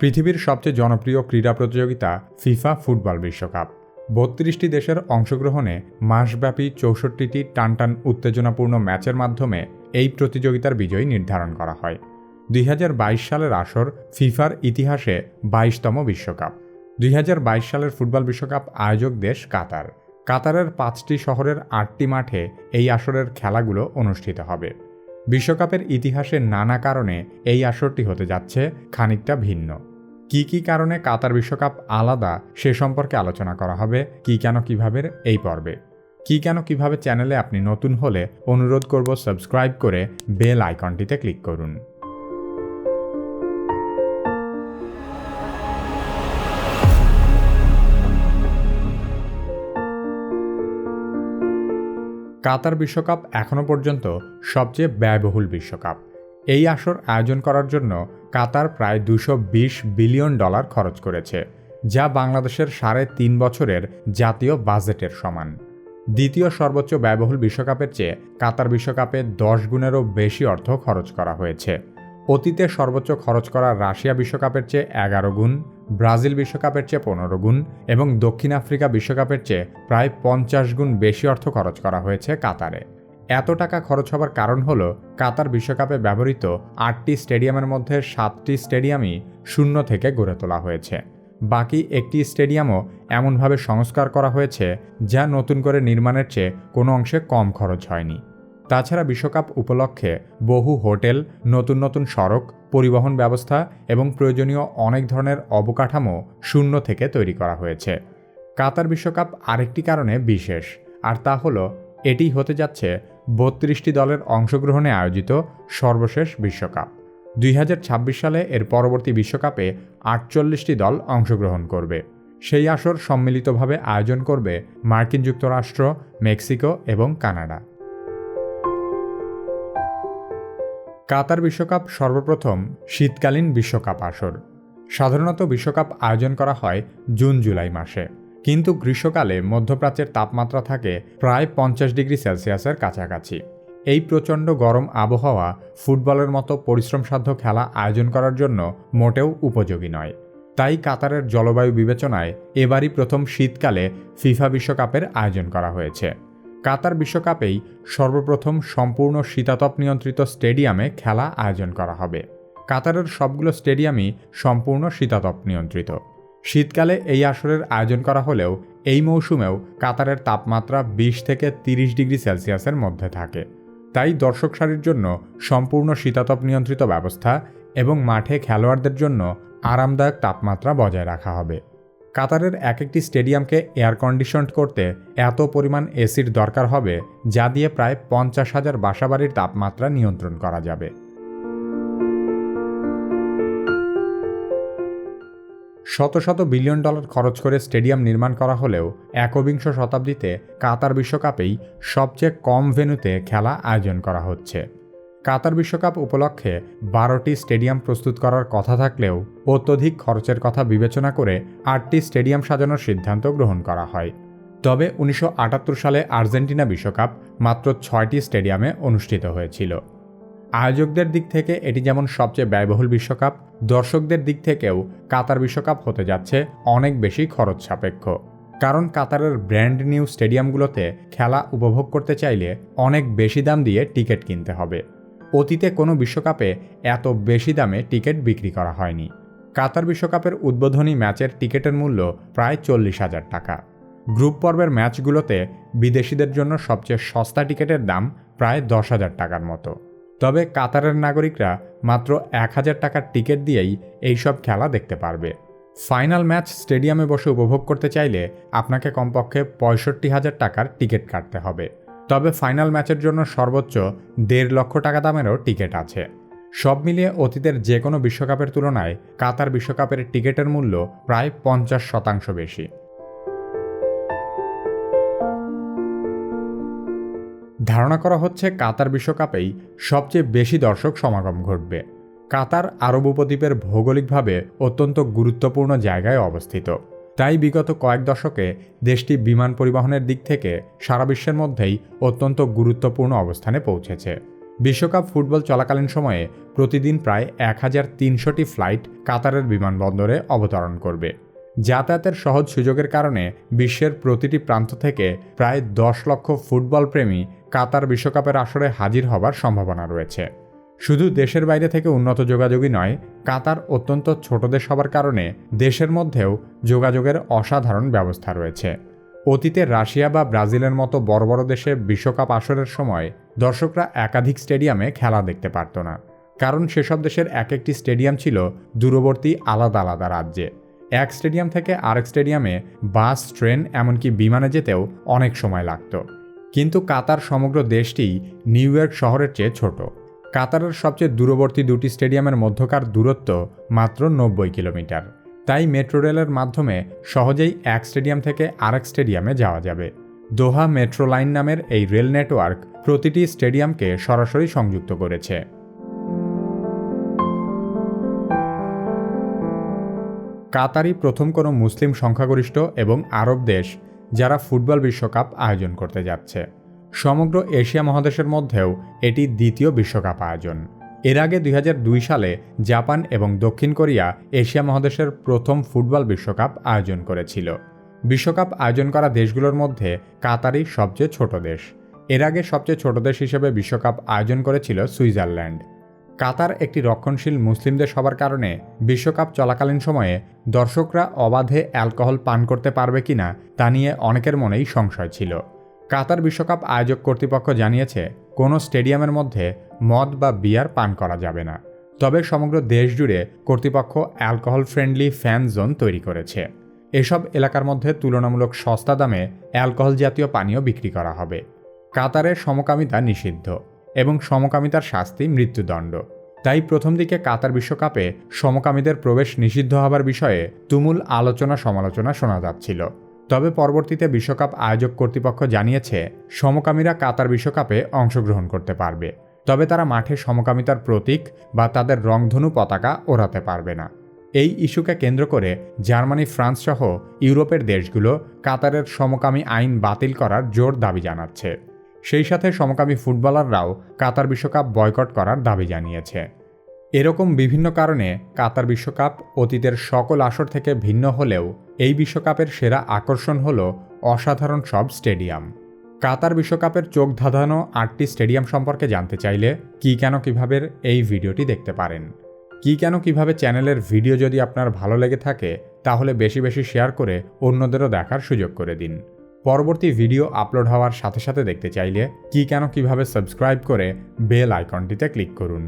পৃথিবীর সবচেয়ে জনপ্রিয় ক্রীড়া প্রতিযোগিতা ফিফা ফুটবল বিশ্বকাপ। বত্রিশটি দেশের অংশগ্রহণে মাসব্যাপী চৌষট্টিটি টানটান উত্তেজনাপূর্ণ ম্যাচের মাধ্যমে এই প্রতিযোগিতার বিজয়ী নির্ধারণ করা হয়। দুই হাজার বাইশ সালের আসর ফিফার ইতিহাসে বাইশতম বিশ্বকাপ। দুই হাজার বাইশ সালের ফুটবল বিশ্বকাপ আয়োজক দেশ কাতার। কাতারের পাঁচটি শহরের আটটি মাঠে এই আসরের খেলাগুলো অনুষ্ঠিত হবে। বিশ্বকাপের ইতিহাসের নানা কারণে এই আসরটি হতে যাচ্ছে খানিকটা ভিন্ন। কি কি কারণে কাতার বিশ্বকাপ আলাদা সে সম্পর্কে আলোচনা করা হবে, কি কেন কীভাবে এই পর্বে। কি কেন কীভাবে চ্যানেলে আপনি নতুন হলে অনুরোধ করব সাবস্ক্রাইব করে বেল আইকনটিতে ক্লিক করুন। কাতার বিশ্বকাপ এখনও পর্যন্ত সবচেয়ে ব্যয়বহুল বিশ্বকাপ। এই আসর আয়োজন করার জন্য কাতার প্রায় দুশো বিলিয়ন ডলার খরচ করেছে, যা বাংলাদেশের সাড়ে তিন বছরের জাতীয় বাজেটের সমান। দ্বিতীয় সর্বোচ্চ ব্যয়বহুল বিশ্বকাপের চেয়ে কাতার বিশ্বকাপে দশ গুণেরও বেশি অর্থ খরচ করা হয়েছে। অতীতে সর্বোচ্চ খরচ করা রাশিয়া বিশ্বকাপের চেয়ে এগারো গুণ, ব্রাজিল বিশ্বকাপের চেয়ে পনেরো গুণ এবং দক্ষিণ আফ্রিকা বিশ্বকাপের চেয়ে প্রায় পঞ্চাশ গুণ বেশি অর্থ খরচ করা হয়েছে কাতারে। এত টাকা খরচ হবার কারণ হল কাতার বিশ্বকাপে ব্যবহৃত আটটি স্টেডিয়ামের মধ্যে সাতটি স্টেডিয়ামই শূন্য থেকে গড়ে তোলা হয়েছে। বাকি একটি স্টেডিয়ামও এমনভাবে সংস্কার করা হয়েছে যা নতুন করে নির্মাণের চেয়ে কোনো অংশে কম খরচ হয়নি। তাছাড়া বিশ্বকাপ উপলক্ষে বহু হোটেল, নতুন নতুন সড়ক, পরিবহন ব্যবস্থা এবং প্রয়োজনীয় অনেক ধরনের অবকাঠামো শূন্য থেকে তৈরি করা হয়েছে। কাতার বিশ্বকাপ আরেকটি কারণে বিশেষ, আর তা হলো এটি হতে যাচ্ছে বত্রিশটি দলের অংশগ্রহণে আয়োজিত সর্বশেষ বিশ্বকাপ। দুই হাজার ছাব্বিশ সালে এর পরবর্তী বিশ্বকাপে আটচল্লিশটি দল অংশগ্রহণ করবে। সেই আসর সম্মিলিতভাবে আয়োজন করবে মার্কিন যুক্তরাষ্ট্র, মেক্সিকো এবং কানাডা। কাতার বিশ্বকাপ সর্বপ্রথম শীতকালীন বিশ্বকাপ আসর। সাধারণত বিশ্বকাপ আয়োজন করা হয় জুন জুলাই মাসে। কিন্তু গ্রীষ্মকালে মধ্যপ্রাচ্যের তাপমাত্রা থাকে প্রায় পঞ্চাশ ডিগ্রি সেলসিয়াসের কাছাকাছি। এই প্রচণ্ড গরম আবহাওয়া ফুটবলের মতো পরিশ্রমসাধ্য খেলা আয়োজন করার জন্য মোটেও উপযোগী নয়। তাই কাতারের জলবায়ু বিবেচনায় এবারই প্রথম শীতকালে ফিফা বিশ্বকাপের আয়োজন করা হয়েছে। কাতার বিশ্বকাপেই সর্বপ্রথম সম্পূর্ণ শীতাতপ নিয়ন্ত্রিত স্টেডিয়ামে খেলা আয়োজন করা হবে। কাতারের সবগুলো স্টেডিয়ামই সম্পূর্ণ শীতাতপ নিয়ন্ত্রিত। শীতকালে এই আসরের আয়োজন করা হলেও এই মৌসুমেও কাতারের তাপমাত্রা বিশ থেকে তিরিশ ডিগ্রি সেলসিয়াসের মধ্যে থাকে। তাই দর্শক সারির জন্য সম্পূর্ণ শীতাতপ নিয়ন্ত্রিত ব্যবস্থা এবং মাঠে খেলোয়াড়দের জন্য আরামদায়ক তাপমাত্রা বজায় রাখা হবে। কাতারের এক একটি স্টেডিয়ামকে এয়ার কন্ডিশন করতে এত পরিমাণ এসির দরকার হবে, যা দিয়ে প্রায় পঞ্চাশ হাজার বাসাবাড়ির তাপমাত্রা নিয়ন্ত্রণ করা যাবে। শত শত বিলিয়ন ডলার খরচ করে স্টেডিয়াম নির্মাণ করা হলেও একবিংশ শতাব্দীতে কাতার বিশ্বকাপেই সবচেয়ে কম ভেন্যুতে খেলা আয়োজন করা হচ্ছে। কাতার বিশ্বকাপ উপলক্ষে বারোটি স্টেডিয়াম প্রস্তুত করার কথা থাকলেও অত্যধিক খরচের কথা বিবেচনা করে আটটি স্টেডিয়াম সাজানোর সিদ্ধান্ত গ্রহণ করা হয়। তবে উনিশশো আটাত্তর সালে আর্জেন্টিনা বিশ্বকাপ মাত্র ছয়টি স্টেডিয়ামে অনুষ্ঠিত হয়েছিল। আয়োজকদের দিক থেকে এটি যেমন সবচেয়ে ব্যয়বহুল বিশ্বকাপ, দর্শকদের দিক থেকেও কাতার বিশ্বকাপ হতে যাচ্ছে অনেক বেশি খরচ সাপেক্ষ। কারণ কাতারের ব্র্যান্ড নিউ স্টেডিয়ামগুলোতে খেলা উপভোগ করতে চাইলে অনেক বেশি দাম দিয়ে টিকিট কিনতে হবে। অতীতে কোনো বিশ্বকাপে এত বেশি দামে টিকিট বিক্রি করা হয়নি। কাতার বিশ্বকাপের উদ্বোধনী ম্যাচের টিকিটের মূল্য প্রায় চল্লিশ হাজার টাকা। গ্রুপ পর্বের ম্যাচগুলোতে বিদেশিদের জন্য সবচেয়ে সস্তা টিকিটের দাম প্রায় দশ হাজার টাকার মতো। তবে কাতারের নাগরিকরা মাত্র এক হাজার টাকার টিকিট দিয়েই এইসব খেলা দেখতে পারবে। ফাইনাল ম্যাচ স্টেডিয়ামে বসে উপভোগ করতে চাইলে আপনাকে কমপক্ষে পঁয়ষট্টি হাজার টাকার টিকিট কাটতে হবে। তবে ফাইনাল ম্যাচের জন্য সর্বোচ্চ দেড় লক্ষ টাকা দামেরও টিকিট আছে। সব মিলিয়ে অতীতের যে কোনো বিশ্বকাপের তুলনায় কাতার বিশ্বকাপের টিকিটের মূল্য প্রায় পঞ্চাশ শতাংশ বেশি। ধারণা করা হচ্ছে কাতার বিশ্বকাপেই সবচেয়ে বেশি দর্শক সমাগম ঘটবে। কাতার আরব উপদ্বীপের ভৌগোলিকভাবে অত্যন্ত গুরুত্বপূর্ণ জায়গায় অবস্থিত। তাই বিগত কয়েক দশকে দেশটি বিমান পরিবহনের দিক থেকে সারা বিশ্বের মধ্যেই অত্যন্ত গুরুত্বপূর্ণ অবস্থানে পৌঁছেছে। বিশ্বকাপ ফুটবল চলাকালীন সময়ে প্রতিদিন প্রায় এক হাজার তিনশোটি ফ্লাইট কাতারের বিমানবন্দরে অবতরণ করবে। যাতায়াতের সহজ সুযোগের কারণে বিশ্বের প্রতিটি প্রান্ত থেকে প্রায় দশ লক্ষ ফুটবল প্রেমী কাতার বিশ্বকাপের আসরে হাজির হবার সম্ভাবনা রয়েছে। শুধু দেশের বাইরে থেকে উন্নত যোগাযোগই নয়, কাতার অত্যন্ত ছোট দেশ হবার কারণে দেশের মধ্যেও যোগাযোগের অসাধারণ ব্যবস্থা রয়েছে। অতীতে রাশিয়া বা ব্রাজিলের মতো বড় বড় দেশে বিশ্বকাপ আসরের সময় দর্শকরা একাধিক স্টেডিয়ামে খেলা দেখতে পারত না। কারণ সেসব দেশের এক একটি স্টেডিয়াম ছিল দূরবর্তী আলাদা আলাদা রাজ্যে। এক স্টেডিয়াম থেকে আরেক স্টেডিয়ামে বাস, ট্রেন, এমনকি বিমানে যেতেও অনেক সময় লাগত। কিন্তু কাতার সমগ্র দেশটি নিউ ইয়র্ক শহরের চেয়ে ছোট। কাতারের সবচেয়ে দূরবর্তী দুটি স্টেডিয়ামের মধ্যকার দূরত্ব মাত্র নব্বই কিলোমিটার। তাই মেট্রো রেলের মাধ্যমে সহজেই এক স্টেডিয়াম থেকে আরেক স্টেডিয়ামে যাওয়া যাবে। দোহা মেট্রো লাইন নামের এই রেল নেটওয়ার্ক প্রতিটি স্টেডিয়ামকে সরাসরি সংযুক্ত করেছে। কাতারই প্রথম কোনো মুসলিম সংখ্যাগরিষ্ঠ এবং আরব দেশ যারা ফুটবল বিশ্বকাপ আয়োজন করতে যাচ্ছে। সমগ্র এশিয়া মহাদেশের মধ্যেও এটি দ্বিতীয় বিশ্বকাপ আয়োজন। এর আগে দুই হাজার দুই সালে জাপান এবং দক্ষিণ কোরিয়া এশিয়া মহাদেশের প্রথম ফুটবল বিশ্বকাপ আয়োজন করেছিল। বিশ্বকাপ আয়োজন করা দেশগুলোর মধ্যে কাতারই সবচেয়ে ছোট দেশ। এর আগে সবচেয়ে ছোট দেশ হিসেবে বিশ্বকাপ আয়োজন করেছিল সুইজারল্যান্ড। কাতার একটি রক্ষণশীল মুসলিম দেশ হবার কারণে বিশ্বকাপ চলাকালীন সময়ে দর্শকরা অবাধে অ্যালকোহল পান করতে পারবে কিনা তা নিয়ে অনেকের মনেই সংশয় ছিল। কাতার বিশ্বকাপ আয়োজক কর্তৃপক্ষ জানিয়েছে, কোনো স্টেডিয়ামের মধ্যে মদ বা বিয়ার পান করা যাবে না। তবে সমগ্র দেশ জুড়ে কর্তৃপক্ষ অ্যালকোহল ফ্রেন্ডলি ফ্যান জোন তৈরি করেছে। এসব এলাকার মধ্যে তুলনামূলক সস্তা দামে অ্যালকোহল জাতীয় পানীয় বিক্রি করা হবে। কাতারের সমকামিতা নিষিদ্ধ এবং সমকামিতার শাস্তি মৃত্যুদণ্ড। তাই প্রথম দিকে কাতার বিশ্বকাপে সমকামীদের প্রবেশ নিষিদ্ধ হবার বিষয়ে তুমুল আলোচনা সমালোচনা শোনা যাচ্ছিল। তবে পরবর্তীতে বিশ্বকাপ আয়োজক কর্তৃপক্ষ জানিয়েছে, সমকামীরা কাতার বিশ্বকাপে অংশগ্রহণ করতে পারবে। তবে তারা মাঠে সমকামিতার প্রতীক বা তাদের রংধনু পতাকা ওড়াতে পারবে না। এই ইস্যুকে কেন্দ্র করে জার্মানি, ফ্রান্স সহ ইউরোপের দেশগুলো কাতারের সমকামী আইন বাতিল করার জোর দাবি জানাচ্ছে। সেই সাথে সমকামী ফুটবলাররাও কাতার বিশ্বকাপ বয়কট করার দাবি জানিয়েছে। এরকম বিভিন্ন কারণে কাতার বিশ্বকাপ অতীতের সকল আসর থেকে ভিন্ন হলেও এই বিশ্বকাপের সেরা আকর্ষণ হল অসাধারণ সব স্টেডিয়াম। কাতার বিশ্বকাপের চোখ ধাঁধানো আটটি স্টেডিয়াম সম্পর্কে জানতে চাইলে কি কেন কীভাবে এই ভিডিওটি দেখতে পারেন। কি কেন কীভাবে চ্যানেলের ভিডিও যদি আপনার ভালো লেগে থাকে, তাহলে বেশি বেশি শেয়ার করে অন্যদেরও দেখার সুযোগ করে দিন। পরবর্তী ভিডিও আপলোড হওয়ার সাথে সাথে দেখতে চাইলে কি কেন কীভাবে সাবস্ক্রাইব করে বেল আইকনটিতে ক্লিক করুন।